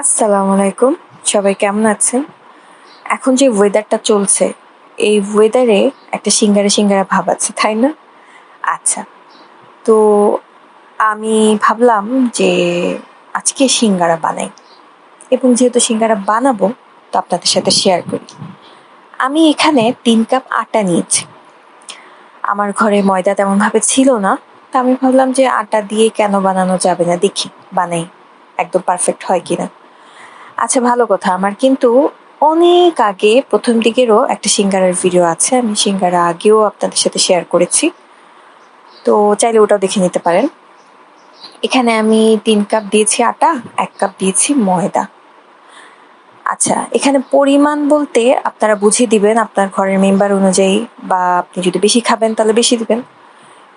আসসালামু আলাইকুম সবাই কেমন আছেন? এখন যে ওয়েদারটা চলছে, এই ওয়েদারে একটা সিঙ্গারে সিঙ্গারা ভাব আছে, তাই না? আচ্ছা তো আমি ভাবলাম যে আজকে সিঙ্গারা বানাই। এবং যেহেতু সিঙ্গারা বানাবো, তো আপনাদের সাথে শেয়ার করি। আমি এখানে তিন কাপ আটা নিয়েছি। আমার ঘরে ময়দা তেমনভাবে ছিল না, তা আমি ভাবলাম যে আটা দিয়ে কেন বানানো যাবে না, দেখি, বানাই। একদম পারফেক্ট হয় কিনা। আচ্ছা ভালো কথা আমার। কিন্তু অনেক আগে প্রথম দিকেরও একটা সিঙ্গারার ভিডিও আছে, আমি সিঙ্গারা আগেও আপনাদের সাথে শেয়ার করেছি। তো চাইলে ওটাও দেখে নিতে পারেন। এখানে আমি তিন কাপ দিয়েছি আটা, এক কাপ দিয়েছি ময়দা। আচ্ছা এখানে পরিমাণ বলতে আপনারা বুঝিয়ে দিবেন আপনার ঘরের মেম্বার অনুযায়ী, বা আপনি যদি বেশি খাবেন তাহলে বেশি দিবেন।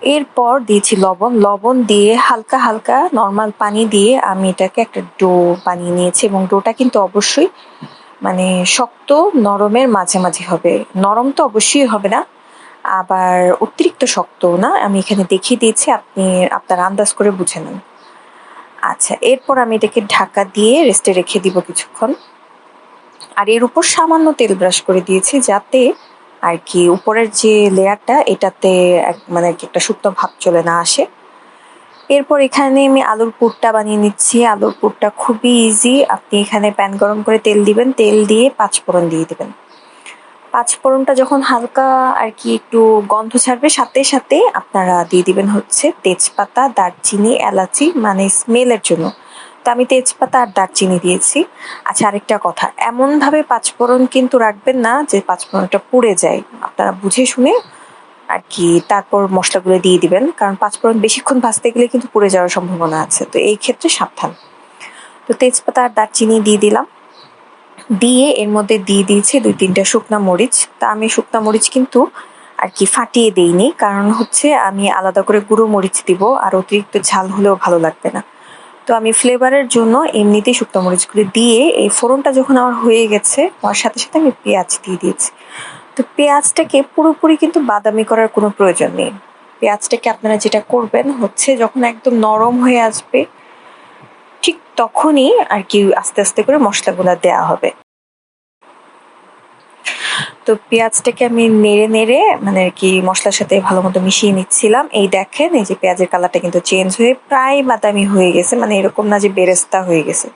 এরপর দিয়েছি লবণ। লবণ দিয়ে হালকা হালকা নর্মাল পানি দিয়ে আমি এটাকে একটা ডো বানিয়ে নিয়েছি এবং ডোটা কিন্তু অবশ্যই মানে শক্ত, নরমের মাঝামাঝি হবে। নরম তো অবশ্যই হবে না, আবার অতিরিক্ত শক্ত না। আমি এখানে দেখিয়ে দিয়েছি, আপনি আপনার আন্দাজ করে বুঝে নেন। আচ্ছা এরপর আমি এটাকে ঢাকা দিয়ে রেস্টে রেখে দিব কিছুক্ষণ। আর এর উপর সামান্য তেল ব্রাশ করে দিয়েছি যাতে আর কি উপরের যে লেয়ারটা এটাতে মানে একটা শুকনো ভাব চলে না আসে। এরপর এখানে আমি আলুর পুরটা বানিয়ে নিচ্ছি। আলুর পুরটা খুবই ইজি আপনি এখানে প্যান গরম করে তেল দিবেন। তেল দিয়ে পাঁচফোড়ন দিয়ে দিবেন। পাঁচফোড়নটা যখন হালকা আর কি একটু গন্ধ ছাড়বে, সাথে সাথে আপনারা দিয়ে দিবেন হচ্ছে তেজপাতা, দারচিনি, এলাচি মানে স্মেলের জন্য। তো আমি তেজপাতা আর দারচিনি দিয়েছি। আচ্ছা আরেকটা কথা। এমনভাবে পাঁচফোড়ন কিন্তু রাখবেন না যে পাঁচফোড়নটা পুড়ে যায়। আপনারা বুঝে শুনে আর কি তারপর মশলাগুলো দিয়ে দিবেন। কারণ পাঁচফোড়ন বেশিক্ষণ ভাজতে গেলে কিন্তু পুড়ে যাওয়ার সম্ভাবনা আছে। তো এই ক্ষেত্রে সাবধান। তো তেজপাতা আর দারচিনি দিয়ে দিলাম। দিয়ে এর মধ্যে দিয়ে দিয়েছি দুই তিনটা শুকনা মরিচ। তা আমি শুকনা মরিচ কিন্তু আর কি ফাটিয়ে দিইনি। কারণ হচ্ছে আমি আলাদা করে গুঁড়ো মরিচ দিব। আর অতিরিক্ত ঝাল হলেও ভালো লাগবে না। তো আমি ফ্লেভারের জন্য এমনিতেই শুকনো মরিচগুলো দিয়ে এই ফোড়নটা যখন আমার হয়ে গেছে, হওয়ার সাথে সাথে আমি পেঁয়াজ দিয়ে দিয়েছি। তো পেঁয়াজটাকে পুরোপুরি কিন্তু বাদামি করার কোনো প্রয়োজন নেই। পেঁয়াজটাকে আপনারা যেটা করবেন হচ্ছে যখন একদম নরম হয়ে আসবে, ঠিক তখনই আর কি আস্তে আস্তে করে মশলাগুলো দেওয়া হবে। তো পেঁয়াজটাকে আমি নেড়ে নেড়ে মানে আর কি মশলার সাথে ভালো মতো মিশিয়ে নিচ্ছিলাম। এই দেখেন, এই যে পেঁয়াজের কালারটা কিন্তু চেঞ্জ হয়ে প্রায় বাদামি হয়ে গেছে মানে এরকম না যে বেরেস্তা হয়ে গেছে।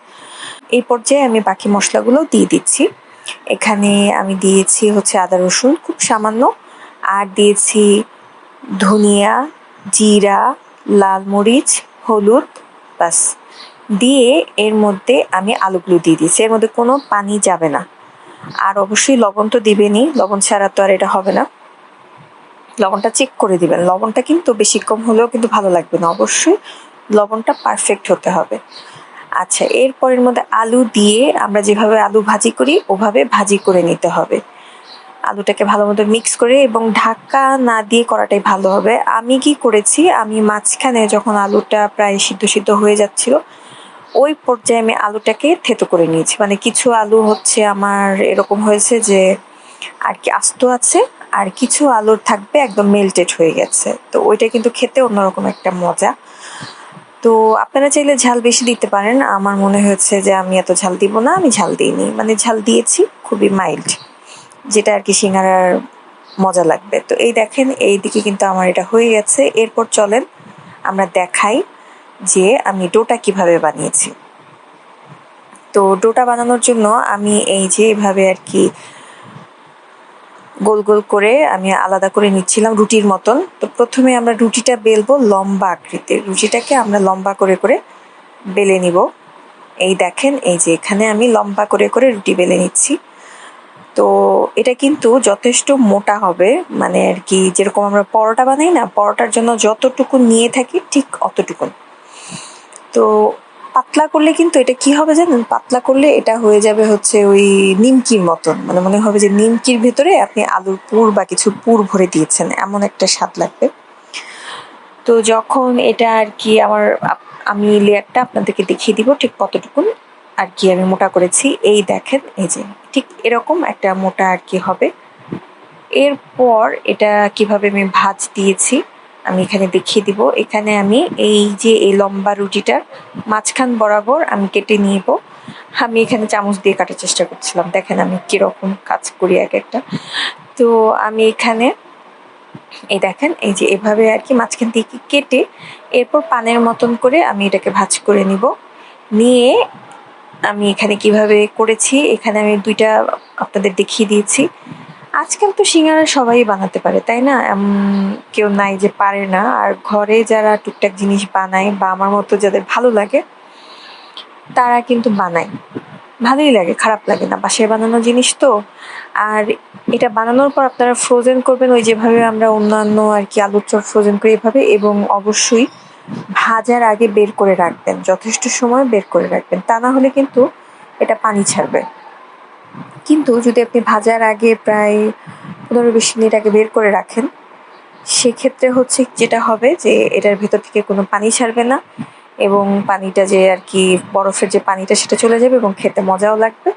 এই পর্যায়ে আমি বাকি মশলাগুলো দিয়ে দিচ্ছি। এখানে আমি দিয়েছি হচ্ছে আদা রসুন, খুব সামান্য। আর দিয়েছি ধনিয়া, জিরা, লাল মরিচ, হলুদ বাস দিয়ে এর মধ্যে আমি আলুগুলো দিয়ে দিয়েছি। এর মধ্যে কোনো পানি যাবে না। আর অবশ্যই লবণ তো দিবেনই, লবণ ছাড়া তো আর এটা হবে না। লবণটা চেক করে দিবেন। লবণটা কিন্তু বেশি কম হলেও কিন্তু ভালো লাগবে না। অবশ্যই লবণটা পারফেক্ট হতে হবে। আচ্ছা এরপরের মধ্যে আলু দিয়ে আমরা যেভাবে আলু ভাজি করি, ওভাবে ভাজি করে নিতে হবে। আলুটাকে ভালো মতো মিক্স করে এবং ঢাকা না দিয়ে করাটাই ভালো হবে। আমি কি করেছি, আমি মাঝখানে যখন আলুটা প্রায় সিদ্ধ সিদ্ধ হয়ে যাচ্ছিল ওই পর্যায়ে আমি আলুটাকে থেতো করে নিয়েছি। মানে কিছু আলু হচ্ছে আমার এরকম হয়েছে যে, আর কি আস্ত আছে, আর কিছু আলুর থাকবে একদম মেল্টেড হয়ে গেছে। তো ওইটা কিন্তু খেতে অন্যরকম একটা মজা। তো আপনারা চাইলে ঝাল বেশি দিতে পারেন। আমার মনে হয়েছে যে, আমি এত ঝাল দিব না, আমি ঝাল দিইনি। মানে ঝাল দিয়েছি, খুবই মাইল্ড যেটা আর কি সিঙ্গারার মজা লাগবে। তো এই দেখেন এই দিকে কিন্তু আমার এটা হয়ে গেছে। এরপর চলেন, আমরা দেখাই যে আমি ডোটা কীভাবে বানিয়েছি। তো ডোটা বানানোর জন্য আমি এই যে এভাবে আর কি গোল গোল করে আমি আলাদা করে নিচ্ছিলাম রুটির মতন। তো প্রথমে আমরা রুটিটা বেলবো লম্বা আকৃতির। রুটিটাকে আমরা লম্বা করে করে বেলে নিব। এই দেখেন, এই যে এখানে আমি লম্বা করে করে রুটি বেলে নিচ্ছি। তো এটা কিন্তু যথেষ্ট মোটা হবে মানে আর কি যেরকম আমরা পরোটা বানাই না, পরোটার জন্য যতটুকু নিয়ে থাকি ঠিক অতটুকুন। তো পাতলা করলে কিন্তু এটা কি হবে জানেন? পাতলা করলে এটা হয়ে যাবে হচ্ছে ওই নিমকির মতন। মানে মনে হবে যে নিমকির ভেতরে আপনি আলুর পুর বা কিছু পুর ভরে দিয়েছেন। এমন একটা স্বাদ লাগবে। তো যখন এটা আর কি আমার আমি লেয়ারটা আপনাদেরকে দেখিয়ে দিব ঠিক কতটুকুন। আর কি আমি মোটা করেছি। এই দেখেন, এই যে ঠিক এরকম একটা মোটা আর কি হবে। এরপর এটা কীভাবে আমি ভাজ দিয়েছি? আমি এখানে দেখিয়ে দিব। এখানে আমি এই যে এই লম্বা রুটিটার মাঝখান বরাবর আমি কেটে নিব। আমি এখানে চামচ দিয়ে কাটার চেষ্টা করছিলাম। দেখেন আমি কীরকম কাজ করি এক একটা। তো আমি এখানে, এই দেখেন, এই যে এভাবে আর কি মাঝখান থেকে কেটে এরপর পানের মতন করে আমি এটাকে ভাজ করে নিব। নিয়ে আমি এখানে কীভাবে করেছি, এখানে আমি দুইটা আপনাদের দেখিয়ে দিয়েছি। আজকাল তো সিঙ্গারা সবাই বানাতে পারে, তাই না? কেউ নাই যে পারে না। আর ঘরে যারা টুকটাক জিনিস বানায় বা আমার মতো যাদের ভালো লাগে, তারা কিন্তু বানায়। ভালোই লাগে, খারাপ লাগে না। বাসায় বানানো জিনিস তো। আর এটা বানানোর পর আপনারা ফ্রোজেন করবেন ওই যেভাবে আমরা অন্যান্য আর কি আলুর চপ ফ্রোজেন করি এভাবে, এবং অবশ্যই ভাজার আগে বের করে রাখবেন। যথেষ্ট সময় বের করে রাখবেন। তা না হলে কিন্তু এটা পানি ছাড়বে। কিন্তু যদি আপনি ভাজার আগে প্রায় পনেরো বিশ মিনিট আগে বের করে রাখেন, সেক্ষেত্রে হচ্ছে যেটা হবে যে এটার ভেতর থেকে কোনো পানি ছাড়বে না এবং পানিটা যে আর কি বরফের যে পানিটা সেটা চলে যাবে এবং খেতে মজাও লাগবে।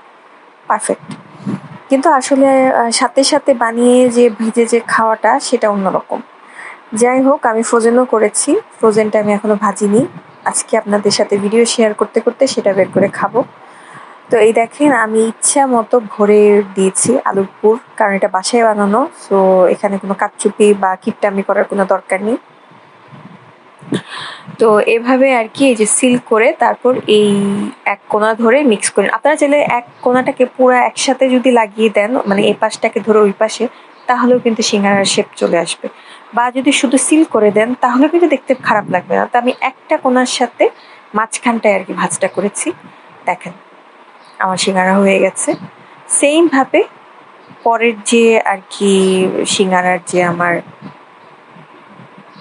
পারফেক্ট। কিন্তু আসলে সাথে সাথে বানিয়ে যে ভিজে যে খাওয়াটা সেটা অন্যরকম। যাই হোক, আমি ফ্রোজেনও করেছি। ফ্রোজেনটা আমি এখনও ভাজিনি। আজকে আপনাদের সাথে ভিডিও শেয়ার করতে করতে সেটা বের করে খাব। তো এই দেখেন, আমি ইচ্ছা মতো ভরে দিয়েছি আলুর পুর, কারণ এটা বাসায় বানানো সো এখানে কোনো কাটচুপি বা কিপটামি করার কোনো দরকার নেই। তো এভাবে আর কি এই যে সিল করে তারপর এই এক কোনা ধরে মিক্স করেন আপনারা চাইলে এক কোনাটাকে পুরো একসাথে যদি লাগিয়ে দেন মানে এই পাশটাকে ধরে ওই পাশে, তাহলেও কিন্তু সিঙ্গারার শেপ চলে আসবে। বা যদি শুধু সিল করে দেন, তাহলে কিন্তু দেখতে খারাপ লাগবে না। তো আমি একটা কোনার সাথে মাঝখানটায় আর কি ভাজটা করেছি। দেখেন। আমার সিঙ্গারা হয়ে গেছে। সেমভাবে পরের যে আর কি সিঙ্গারার যে আমার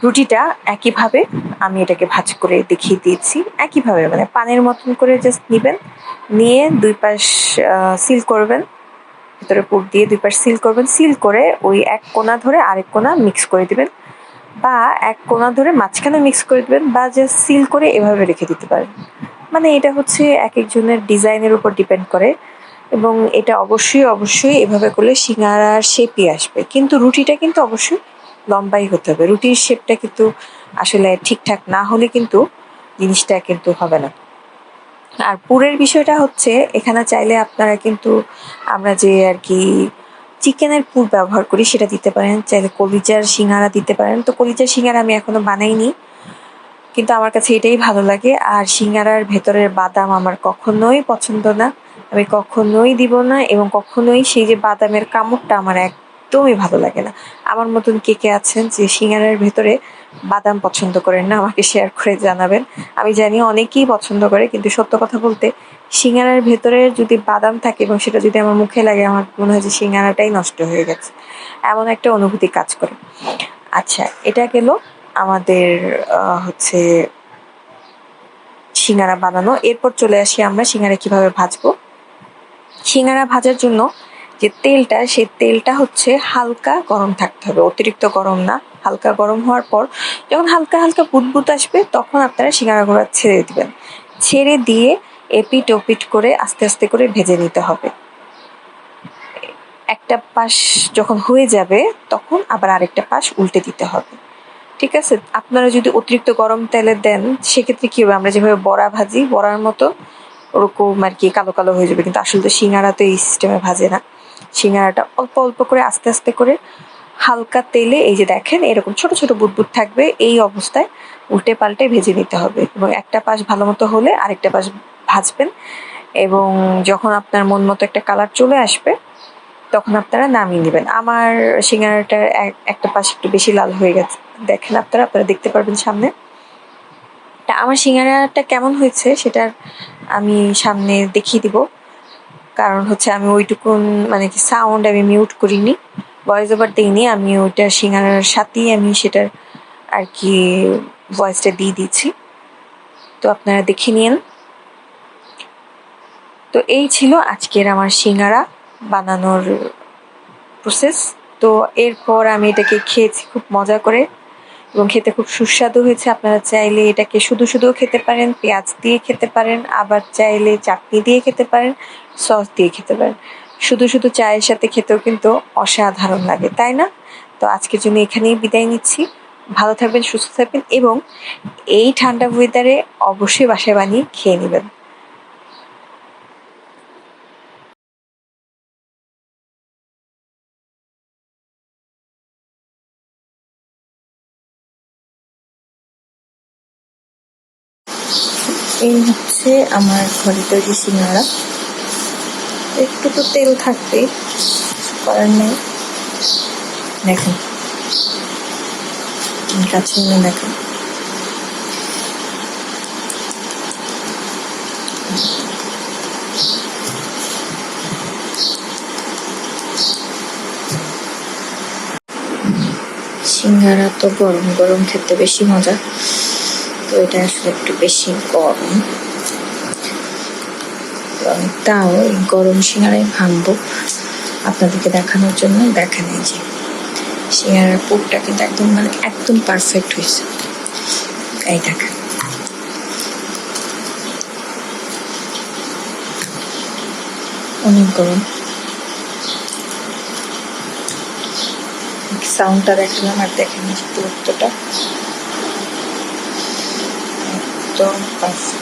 রুটিটা, একইভাবে আমি এটাকে ভাজ করে দেখিয়ে দিয়েছি। একইভাবে মানে পানের মতন করে জাস্ট নেবেন। নিয়ে দুই পাশ সিল করবেন। ভিতরে পুর দিয়ে দুই পাশ সিল করবেন। সিল করে ওই এক কোনা ধরে আরেক কোনা মিক্স করে দিবেন। বা এক কোনা ধরে মাঝখানে মিক্স করে দিবেন বা জাস্ট সিল করে এভাবে রেখে দিতে পারেন। মানে এটা হচ্ছে এক একজনের ডিজাইনের উপর ডিপেন্ড করে এবং এটা অবশ্যই অবশ্যই এভাবে করলে সিঙ্গারার শেপই আসবে। কিন্তু রুটিটা কিন্তু অবশ্যই লম্বাই হতে হবে। রুটির শেপটা কিন্তু আসলে ঠিকঠাক না হলে কিন্তু জিনিসটা কিন্তু হবে না। আর পুরের বিষয়টা হচ্ছে, এখানে চাইলে আপনারা কিন্তু আমরা যে আর কি চিকেনের পুর ব্যবহার করি সেটা দিতে পারেন, চাইলে কলিজার সিঙ্গারা দিতে পারেন। তো কলিজার সিঙ্গারা আমি এখনও বানাইনি। কিন্তু আমার কাছে এটাই ভালো লাগে। আর সিঙ্গারার ভেতরের বাদাম আমার কখনোই পছন্দ না। আমি কখনোই দিব না এবং কখনোই সেই যে বাদামের কামড়টা আমার একদমই ভালো লাগে না। আমার মতন কে কে আছেন যে সিঙ্গারার ভেতরে বাদাম পছন্দ করেন না, আমাকে শেয়ার করে জানাবেন। আমি জানি অনেকেই পছন্দ করে, কিন্তু সত্য কথা বলতে সিঙ্গারার ভেতরে যদি বাদাম থাকে এবং সেটা যদি আমার মুখে লাগে, আমার মনে হয় যে সিঙ্গারাটাই নষ্ট হয়ে গেছে। এমন একটা অনুভূতি কাজ করে। আচ্ছা এটা গেল আমাদের হচ্ছে সিঙ্গারা বানানো। এরপর চলে আসি আমরা সিঙ্গারা কীভাবে ভাজবো। সিঙ্গারা ভাজার জন্য যে তেলটা, সেই তেলটা হচ্ছে হালকা গরম থাকতে হবে, অতিরিক্ত গরম না। হালকা গরম হওয়ার পর যখন হালকা হালকা বুদবুদ আসবে, তখন আপনারা সিঙ্গারা গুঁড়া ছেড়ে দিবেন। ছেড়ে দিয়ে এপিট ওপিট করে আস্তে আস্তে করে ভেজে নিতে হবে। একটা পাশ যখন হয়ে যাবে, তখন আবার আরেকটা পাশ উল্টে দিতে হবে। ঠিক আছে? আপনারা যদি অতিরিক্ত গরম তেলে দেন, সেক্ষেত্রে কি হবে? আমরা যেভাবে বড়া ভাজি, বড়ার মতো ওরকম আর কি কালো কালো হয়ে যাবে। কিন্তু আসলে তো সিঙ্গারা তো এই সিস্টেমে ভাজে না। সিঙ্গারাটা অল্প অল্প করে আস্তে আস্তে করে হালকা তেলে এই যে দেখেন, এরকম ছোট ছোট বুদবুদ থাকবে, এই অবস্থায় উল্টে পাল্টে ভেজে নিতে হবে। এবং একটা পাশ ভালো মতো হলে আরেকটা পাশ ভাজবেন। এবং যখন আপনার মন মতো একটা কালার চলে আসবে, তখন আপনারা নামিয়ে নেবেন। আমার সিঙ্গারাটার একটা পাশ একটু বেশি লাল হয়ে গেছে। দেখেন আপনারা আপনারা দেখতে পারবেন সামনে। আমার সিঙ্গারাটা কেমন হয়েছে সেটার আমি সামনে দেখিয়ে দিব। কারণ হচ্ছে আমি ওইটুকুন মানে কি সাউন্ড আমি মিউট করিনি ভয়েস ওভার দিইনি, আমি ওইটা সিঙ্গারার সাথেই আমি সেটার আর কি ভয়েসটা দিয়ে দিচ্ছি তো আপনারা দেখে নিন। তো এই ছিল আজকের আমার সিঙ্গারা বানানোর প্রসেস তো এরপর আমি এটাকে খেয়েছি খুব মজা করে। এবং খেতে খুব সুস্বাদু হয়েছে। আপনারা চাইলে এটাকে শুধু শুধুও খেতে পারেন, পেঁয়াজ দিয়ে খেতে পারেন, আবার চাইলে চাটনি দিয়ে খেতে পারেন, সস দিয়ে খেতে পারেন। শুধু শুধু চায়ের সাথে খেতেও কিন্তু অসাধারণ লাগে, তাই না? তো আজকের জন্য এখানেই বিদায় নিচ্ছি। ভালো থাকবেন, সুস্থ থাকবেন এবং এই ঠান্ডা ওয়েদারে অবশ্যই বাসায় বানিয়ে খেয়ে নেবেন। এই হচ্ছে আমার ঘরে তৈরি সিঙ্গারা। একটু তো তেল থাকবে করার নেই। দেখেন। কাছে নিয়ে দেখেন। সিঙ্গারা তো গরম গরম খেতে বেশি মজা। তো এটা আসলে একটু বেশি গরম। তাও গরম সিঙ্গারাই ভাঙবো আপনাদেরকে দেখানোর জন্য দেখা নেই যে সিঙ্গারার পুরটা কিন্তু একদম মানে একদম পারফেক্ট হয়েছে। এই দেখেন। অনেক গরম। সাউন্ডটা দেখালাম আর দেখেন এই যে পুরুত্বটা একদম পারফেক্ট